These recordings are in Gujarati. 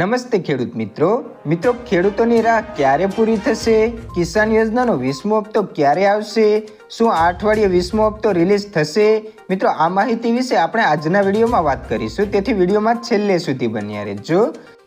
નમસ્તે ખેડૂત મિત્રો. મિત્રો, ખેડૂતોની રાહ ક્યારે પૂરી થશે? કિસાન યોજનાનો વીસમો હપ્તો ક્યારે આવશે? શું આ અઠવાડિયે વીસમો હપ્તો રિલીઝ થશે? મિત્રો, આ માહિતી વિશે આપણે આજના વિડીયોમાં વાત કરીશું. તેથી વિડીયોમાં છેલ્લે સુધી બન્યા રહેજો.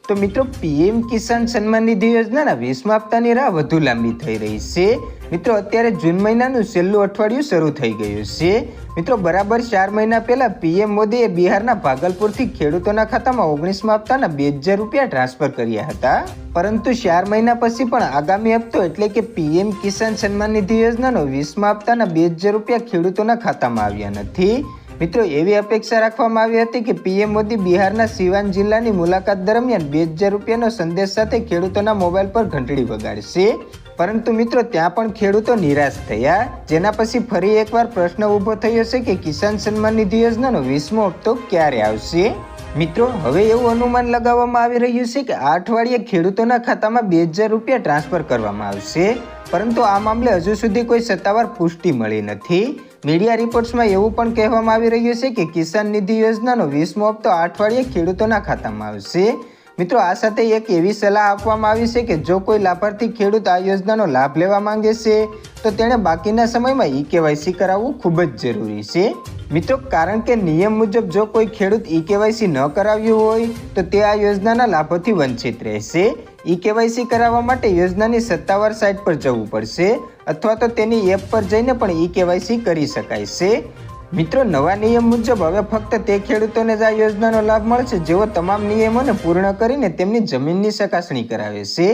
તો મિત્રો, પીએમ કિસાન સન્માન નિધિ યોજનાના વીસમા હપ્તાની રાહ વધુ લાંબી થઈ રહી છે. મિત્રો, અત્યારે જૂન મહિનાનું છેલ્લું અઠવાડિયું શરૂ થઈ ગયું છે. મિત્રો, બરાબર ચાર મહિના પહેલા પીએમ મોદીએ બિહારના ભાગલપુરથી ખેડૂતોના ખાતામાં ઓગણીસમા હપ્તાના બે હજાર રૂપિયા ટ્રાન્સફર કર્યા હતા. પરંતુ ચાર મહિના પછી પણ આગામી હપ્તો એટલે કે પીએમ કિસાન સન્માન નિધિ યોજનાનો વીસમા હપ્તાના બે હજાર રૂપિયા ખેડૂતોના ખાતામાં આવ્યા નથી. મિત્રો, એવી અપેક્ષા રાખવામાં આવી હતી કે પીએમ મોદી બિહારના સિવાન જિલ્લાની મુલાકાત દરમિયાન બે હજાર રૂપિયાનો સંદેશ સાથે ખેડૂતોના મોબાઈલ પર ઘંટડી વગાડશે. પરંતુ મિત્રો, ત્યાં પણ ખેડૂતો નિરાશ થયા. જેના પછી ફરી એકવાર પ્રશ્ન ઊભો થયો છે કે કિસાન સન્માન નિધિ યોજનાનો વીસમો હપ્તો ક્યારે આવશે? મિત્રો, હવે એવું અનુમાન લગાવવામાં આવી રહ્યું છે કે આ અઠવાડિયે ખેડૂતોના ખાતામાં બે હજાર રૂપિયા ટ્રાન્સફર કરવામાં આવશે. પરંતુ આ મામલે હજુ સુધી કોઈ સત્તાવાર પુષ્ટિ મળી નથી. મીડિયા રિપોર્ટ્સમાં એવું પણ કહેવામાં આવી રહ્યું છે કે કિસાન નિધિ યોજનાનો વીસમો હપ્તો આ અઠવાડિયે ખેડૂતોના ખાતામાં આવશે. મિત્રો, આ સાથે એક એવી સલાહ આપવામાં આવી છે કે જો કોઈ લાભાર્થી ખેડૂત આ યોજનાનો લાભ લેવા માંગે છે, તો તેણે બાકીના સમયમાં ઈ કેવાયસી કરાવવું ખૂબ જ જરૂરી છે. મિત્રો, કારણ કે નિયમ મુજબ જો કોઈ ખેડૂત ઈ કેવાયસી ન કરાવ્યું હોય, તો તે આ યોજનાના લાભોથી વંચિત રહેશે. ઈ કેવાયસી કરાવવા માટે યોજનાની સત્તાવાર સાઇટ પર જવું પડશે અથવા તો તેની એપ પર જઈને પણ ઈ કેવાયસી કરી શકાય છે. મિત્રો, નવા નિયમ મુજબ હવે ફક્ત તે ખેડૂતોને જ આ યોજનાનો લાભ મળશે જેઓ તમામ નિયમોને પૂર્ણ કરીને તેમની જમીનની ચકાસણી કરાવે છે.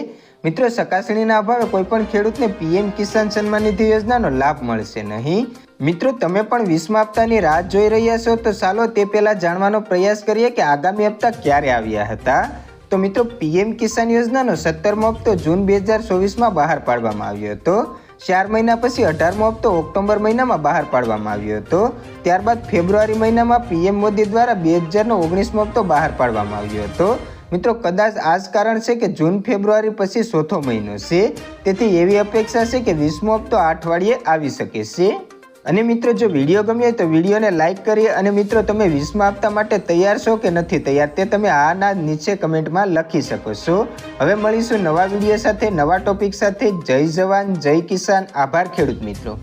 મિત્રો, ચકાસણીના અભાવે કોઈ પણ ખેડૂતને પીએમ કિસાન સન્માન નિધિ યોજનાનો લાભ મળશે નહીં. મિત્રો, તમે પણ વીસમા હપ્તાની રાહ જોઈ રહ્યા છો, તો ચાલો તે પહેલા જાણવાનો પ્રયાસ કરીએ કે આગામી હપ્તા ક્યારે આવ્યા હતા. તો મિત્રો, પીએમ કિસાન યોજનાનો સત્તરમો હપ્તો જૂન બે હજાર ચોવીસમાં બહાર પાડવામાં આવ્યો હતો. ચાર મહિના પછી અઢારમો હપ્તો ઓક્ટોબર મહિનામાં બહાર પાડવામાં આવ્યો હતો. ત્યારબાદ ફેબ્રુઆરી મહિનામાં પીએમ મોદી દ્વારા બે હજારનો ઓગણીસમો હપ્તો બહાર પાડવામાં આવ્યો હતો. મિત્રો, કદાચ આ જ કારણ છે કે જૂન ફેબ્રુઆરી પછી ચોથો મહિનો છે. તેથી એવી અપેક્ષા છે કે વીસમો હપ્તો આ અઠવાડિયે આવી શકે છે. અને મિત્રો, જો વીડિયો ગમ્યો હોય તો વિડીયોને લાઇક કરી અને મિત્રો, તમે વીસમાં આપતા માટે તૈયાર છો કે નથી તૈયાર, તે તમે આના નીચે કમેન્ટમાં લખી શકો છો. હવે મળીશું નવા વીડિયો સાથે, નવા ટોપિક સાથે. જય જવાન, જય કિસાન. આભાર ખેડૂત મિત્રો.